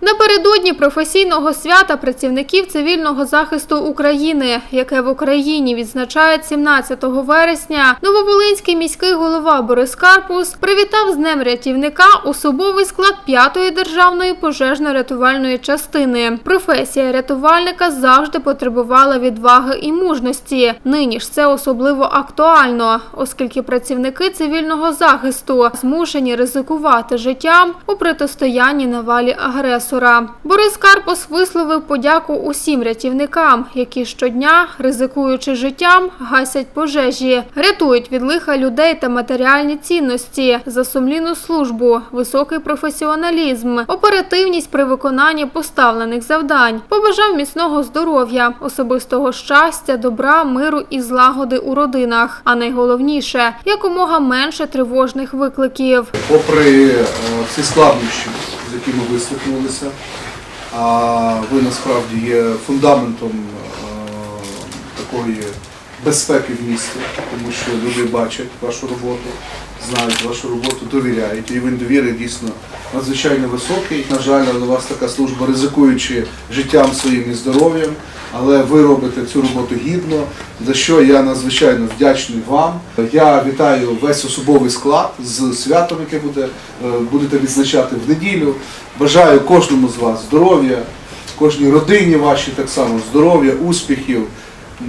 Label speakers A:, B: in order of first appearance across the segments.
A: Напередодні професійного свята працівників цивільного захисту України, яке в Україні відзначають 17 вересня, Нововолинський міський голова Борис Карпус привітав з Днем рятівника особовий склад 5-ї державної пожежно-рятувальної частини. Професія рятувальника завжди потребувала відваги і мужності. Нині ж це особливо актуально, оскільки працівники цивільного захисту змушені ризикувати життям у протистоянні навалі агресора. Борис Карпос висловив подяку усім рятівникам, які щодня, ризикуючи життям, гасять пожежі, рятують від лиха людей та матеріальні цінності за сумлінну службу, високий професіоналізм, оперативність при виконанні поставлених завдань. Побажав міцного здоров'я, особистого щастя, добра, миру і злагоди у родинах. А найголовніше якомога менше тривожних викликів.
B: Попри е, всі складнощі, з якими ви стикнулися, а ви насправді є фундаментом е, такої безпеки в місті, тому що люди бачать вашу роботу, знають вашу роботу, довіряють. І рівень довіри дійсно надзвичайно високий. На жаль, у вас така служба, ризикуючи життям своїм і здоров'ям, але ви робите цю роботу гідно, за що я надзвичайно вдячний вам. Я вітаю весь особовий склад з святом, яке буде, е, будете відзначати в неділю. Бажаю кожному з вас здоров'я, кожній родині вашій так само здоров'я, успіхів.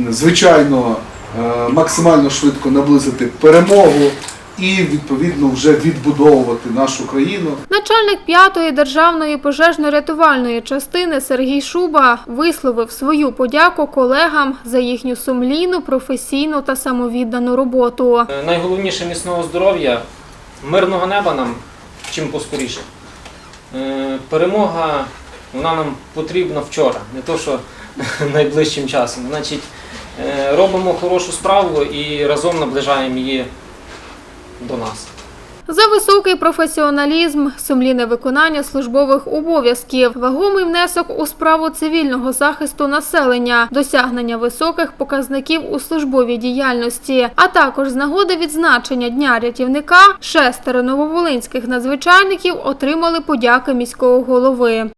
B: Звичайно, е, максимально швидко наблизити перемогу і відповідно вже відбудовувати нашу країну.
A: Начальник 5-ї державної пожежно-рятувальної частини Сергій Шуба висловив свою подяку колегам за їхню сумлінну, професійну та самовіддану роботу.
C: Найголовніше міцного здоров'я, мирного неба нам чим поскоріше. Е, Перемога вона нам потрібна вчора, не то що найближчим часом. Значить, е, робимо хорошу справу і разом наближаємо її до нас.
A: За високий професіоналізм, сумлінне виконання службових обов'язків, вагомий внесок у справу цивільного захисту населення, досягнення високих показників у службовій діяльності, а також з нагоди відзначення Дня рятівника шестеро нововолинських надзвичайників отримали подяки міського голови.